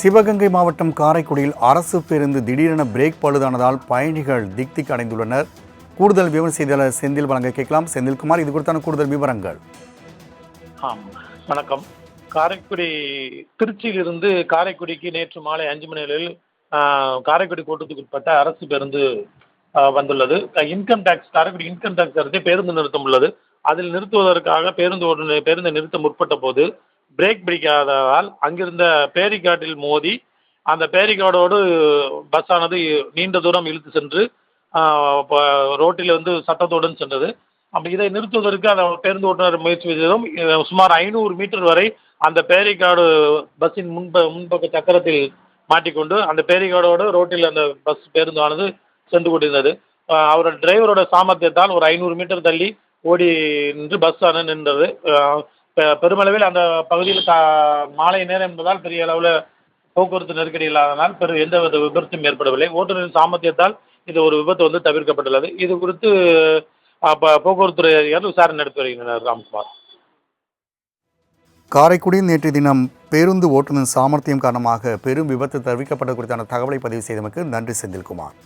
சிவகங்கை மாவட்டம் காரைக்குடியில் அரசு பேருந்து திடீரென பிரேக் பழுதானதால் பயணிகள் திக் திக் அடைந்துள்ளனர். கூடுதல் விவரம் செய்தியாளர் செந்தில் வழங்க கேட்கலாம். செந்தில்குமார் இது குறித்தான கூடுதல் விவரங்கள். ஆம் வணக்கம். காரைக்குடி திருச்சியிலிருந்து காரைக்குடிக்கு நேற்று மாலை அஞ்சு மணி அளவில் காரைக்குடி கோட்டத்துக்கு உட்பட்ட அரசு பேருந்து வந்துள்ளது. Income tax Karaikudi income tax அருகே பேருந்து நிறுத்தம் உள்ளது. அதில் நிறுத்துவதற்காக பேருந்து ஒரு பேருந்தை நிறுத்த முற்பட்ட போது பிரேக் பிடிக்காததால் அங்கிருந்த பேரிக்காட்டில் மோதி அந்த பேரிக்காடோடு பஸ்ஸானது நீண்ட தூரம் இழுத்து சென்று ரோட்டில் வந்து சட்டத்துடன் சென்றது. அப்போ இதை நிறுத்துவதற்கு அந்த பேருந்து ஓட்டுநர் முயற்சி செய்ததும் சுமார் ஐநூறு மீட்டர் வரை அந்த பேரிக்காடு பஸ்ஸின் முன்ப முன்பக்க சக்கரத்தில் மாட்டிக்கொண்டு அந்த பேரிக்காடோடு ரோட்டில் அந்த பஸ் பேருந்தானது சென்று கொண்டிருந்தது. அஹ், அவரோட டிரைவரோட சாமர்த்தியத்தால் ஒரு ஐநூறு மீட்டர் தள்ளி ஓடி நின்று பஸ் ஆனது நின்றது. பெருமளவில் அந்த பகுதியில் கா மாலை நேரம் என்பதால் பெரிய அளவில் போக்குவரத்து நெருக்கடி இல்லாததால் பெரு எந்த வித விபத்தும் ஏற்படவில்லை. ஓட்டுநரின் சாமர்த்தியத்தால் இது ஒரு விபத்து வந்து தவிர்க்கப்பட்டுள்ளது. இது குறித்து போக்குவரத்து போக்குவரத்துறை அதிகாரிகள் விசாரணை நடத்தி வருகின்றனர் ராம்குமார். காரைக்குடியில் நேற்று தினம் பேருந்து ஓட்டுநர் சாமர்த்தியம் காரணமாக பெரும் விபத்து தவிர்க்கப்பட்டது குறித்தான தகவலை பதிவு செய்தமைக்கு நன்றி செந்தில்குமார்.